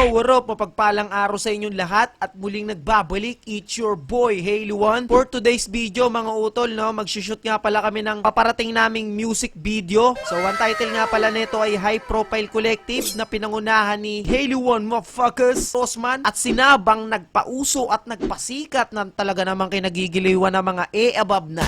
Yo, what up? Mapagpalang araw sa inyong lahat at muling nagbabalik, it's your boy, Haley One. For today's video, mga utol, no, magsushoot nga pala kami ng paparating naming music video. So, ang title nga pala nito ay High Profile Collective na pinangunahan ni Haley One Motherfuckers, Rosman, at sinabang nagpauso at nagpasikat na talaga namang kinagigiliwan ng mga A above na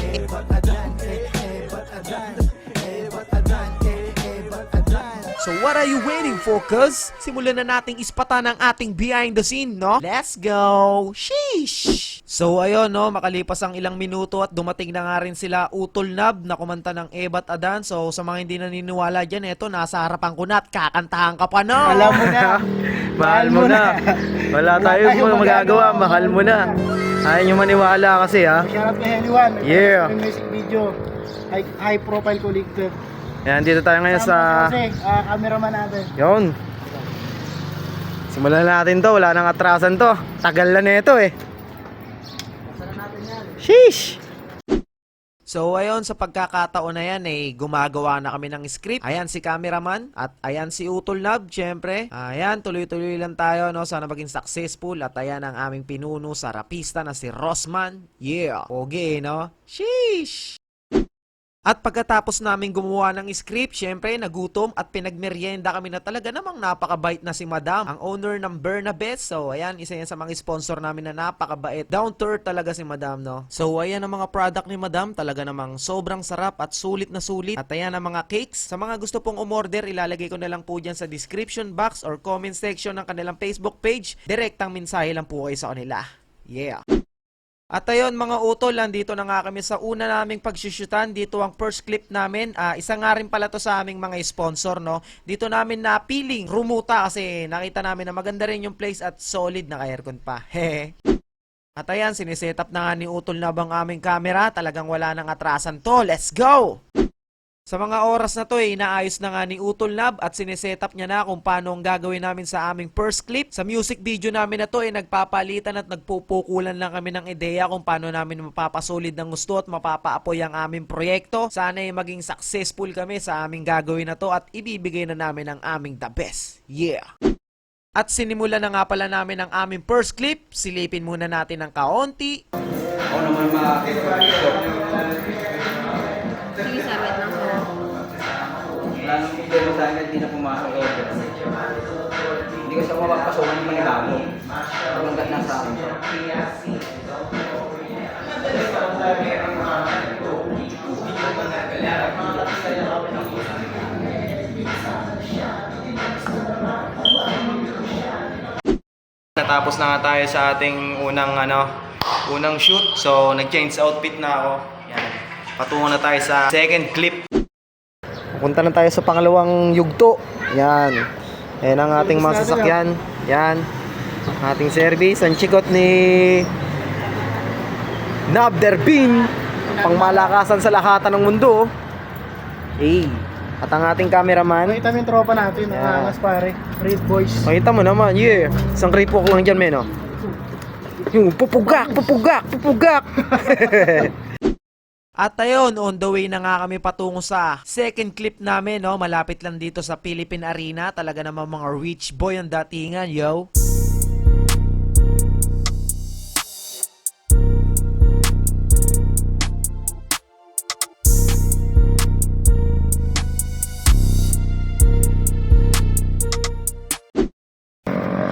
So what are you waiting for, cuz? Simulan na nating ispatan ang ating behind the scene, no? Let's go! Sheesh! So ayun, no, makalipas ang ilang minuto at dumating na nga rin sila Utol Nab na kumanta ng Ebat Adan. So sa mga hindi naniniwala dyan, eto, nasa harapan ko na at kakantahan ka pa, no? Alam mo na. Mahal mo na. Wala tayong tayong magagawa. magagawa. Mahal mo na. Ayaw nyo maniwala kasi ha. Shoutout kay Heliwan. Yeah. Music video. High, high profile collective. Yan, dito tayo ngayon sa... ah, cameraman natin. Yun. Simulan na natin to. Wala nang atrasan to. Tagal na nito eh. Sheesh! So ayun, sa pagkakataon na yan, eh, gumagawa na kami ng script. Ayan si cameraman at ayan si Utol Nab, syempre. Ayan, tuloy-tuloy lang tayo, no? Sana maging successful. At ayan ang aming pinuno sa rapista na si Rosman. Yeah, pogi, no? Sheesh! At pagkatapos namin gumawa ng script, syempre nagutom at pinagmeryenda kami na talaga namang napakabait na si Madam, ang owner ng Bernabes. So ayan, isa yan sa mga sponsor namin na napakabait. Down to earth talaga si Madam, no? So ayan ang mga product ni Madam, talaga namang sobrang sarap at sulit na sulit. At ayan ang mga cakes. Sa mga gusto pong umorder, ilalagay ko na lang po dyan sa description box or comment section ng kanilang Facebook page. Direktang mensahe lang po kayo sa kanila. Yeah. At ayun mga utol, nandito na nga kami sa una naming pagsusyutan. Dito ang first clip namin. Ah, isa nga rin pala to sa aming mga sponsor, no? Dito namin napiling rumuta kasi nakita namin na maganda rin yung place at solid na aircon pa. Hehe. At ayan, siniset up na nga ni Utol na bang aming camera. Talagang wala nang atrasan to. Let's go! Sa mga oras na to eh, inaayos na nga ni Utol Nab at sineset up niya na kung paano ang gagawin namin sa aming first clip. Sa music video namin na to eh, nagpapalitan at nagpupukulan lang kami ng ideya kung paano namin mapapasolid ng gusto at mapapaapoy ang aming proyekto. Sana ay maging successful kami sa aming gagawin na to at ibibigay na namin ang aming the best. Yeah! At sinimulan na nga pala namin ang aming first clip. Silipin muna natin ng kaunti. Ako naman makakita Problema sa akin, hindi na pumasok order. Hindi kasi ako mapapasok ng manibago. Hanggat nasa akin siya. Natapos na nga tayo sa ating unang ano, unang shoot. So, nag-change outfit na ako. Yan. Patungo na tayo sa second clip. Punta na tayo sa pangalawang yugto. Yan. Yan ang ating mga sasakyan. Yan. Ating service. Ang chikot ni Nabderbin. Pangmalakasan sa lahatan ng mundo. Hey. At ang ating cameraman. Nakita mo yung tropa natin, Yeah. yeah. angas pare. Red Boys. Makita mo naman, yeah. Isang kripo ko lang dyan, men, oh. Yung pupugak, pupugak, pupugak. At ayun, on the way na nga kami patungo sa second clip namin, no? Malapit lang dito sa Philippine Arena. Talaga namang mga rich boy ang datingan, yo.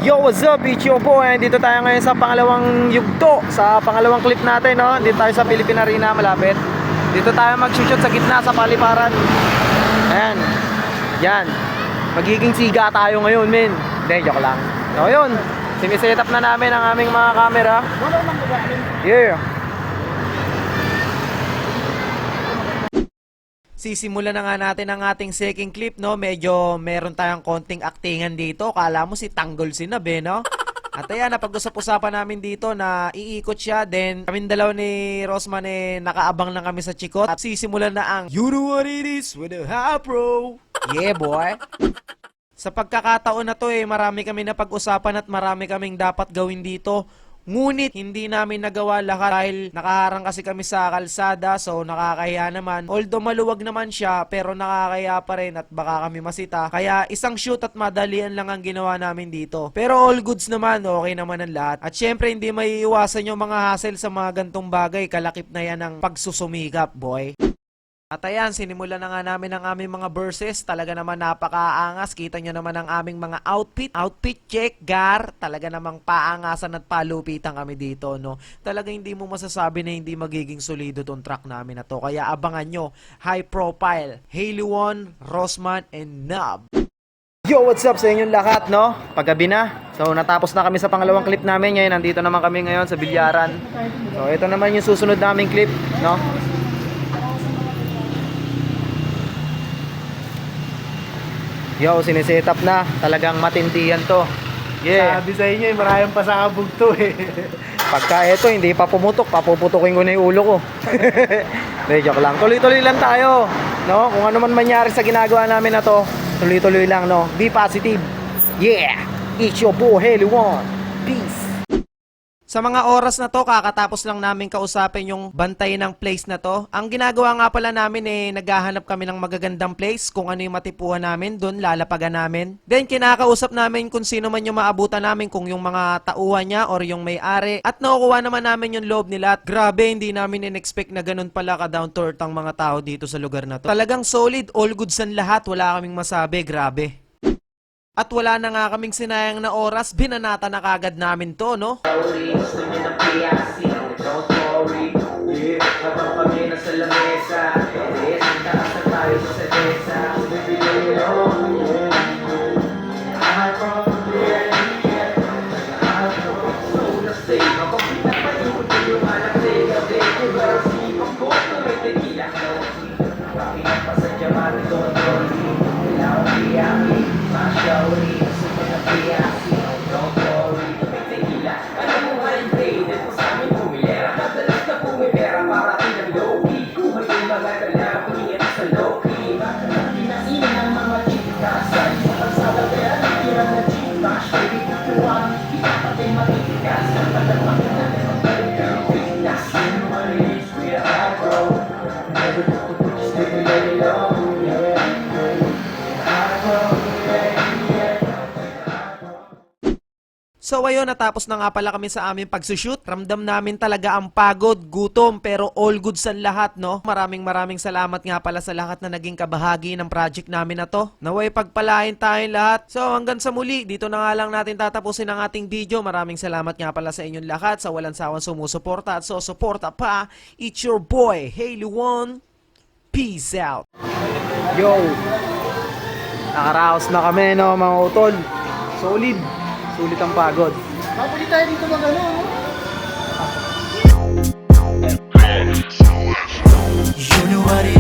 Yo, what's up? It's your boy. Dito tayo ngayon sa pangalawang yugto. Sa pangalawang clip natin, no? Dito tayo sa Philippine Arena, malapit. Dito tayo mag-shoot sa gitna, sa paliparan. Ayan. Yan. Magiging siga tayo ngayon, men. Hindi, joke lang. So, yun. Siniset up na namin ang aming mga camera. Yeah. Sisimulan na nga natin ang ating second clip, no? Medyo meron tayong konting aktingan dito. Kala mo si Tanggol si Nabe, no? At ayan, napag-usap-usapan namin dito na iikot siya. Then, kami dalaw ni Rosman eh, nakaabang lang kami sa chikot. At sisimulan na ang You know what it is with a high pro. Yeah, boy. Sa pagkakataon na to eh, marami kami na pag-usapan at marami kaming dapat gawin dito. Ngunit hindi namin nagawa lahat dahil nakaharang kasi kami sa kalsada so nakakahiya naman. Although maluwag naman siya pero nakakahiya pa rin at baka kami masita. Kaya isang shoot at madalian lang ang ginawa namin dito. Pero all goods naman, okay naman ang lahat. At syempre hindi may iwasan yung mga hassle sa mga gantong bagay. Kalakip na yan ng pagsusumikap, boy. At ayan, sinimulan na nga namin ang aming mga verses. Talaga naman napakaangas. Kita nyo naman ang aming mga outfit. Outfit check, gar. Talaga namang paangasan at palupitan kami dito, no? Talaga hindi mo masasabi na hindi magiging solido tong track namin na to. Kaya abangan nyo, high profile, Haley One, Rosman, and Nub. Yo, what's up sa inyong lahat, no? Paggabi na. So, natapos na kami sa pangalawang clip namin. Ngayon, nandito naman kami ngayon sa Bilyaran. So, ito naman yung susunod naming clip, no? Yo, siniset up na. Talagang matindihan to. Yeah. Sabi sa inyo, eh, maraming pasakabog to eh. Pagka ito, hindi pa pumutok, papuputukin ko na yung ulo ko. Hindi, joke lang. Tuloy-tuloy lang tayo. No? Kung ano man mangyari sa ginagawa namin na to, tuloy-tuloy lang, no? Be positive. Yeah! It's your boy, Haley One. Peace! Sa mga oras na to, kakatapos lang namin kausapin yung bantay ng place na to. Ang ginagawa nga pala namin eh, naghahanap kami ng magagandang place, kung ano yung matipuhan namin, doon lalapagan namin. Then kinakausap namin kung sino man yung maabutan namin, kung yung mga tauhan niya or yung may-ari. At nakukuha naman namin yung loob nila. At grabe, hindi namin in-expect na ganun pala ka down to earth ang mga tao dito sa lugar na to. Talagang solid, all goods ang lahat, wala kaming masabi, grabe. At wala na nga kaming sinayang na oras, binanata na kagad namin to, no? different though. So ayun, natapos na nga pala kami sa aming pagsushoot. Ramdam namin talaga ang pagod, gutom, pero all goods ang lahat, no? Maraming maraming salamat nga pala sa lahat na naging kabahagi ng project namin na to. Naway pagpalain tayong lahat. So hanggang sa muli, dito na nga lang natin tatapusin ang ating video. Maraming salamat nga pala sa inyong lahat sa walang sawang sumusuporta at susuporta pa. It's your boy, Haley One. Peace out. Yo! Nakaraos na kami, no, mga utol. Solid. Sulit ang pagod. Mapuli tayo dito mag ano, ano? You know what it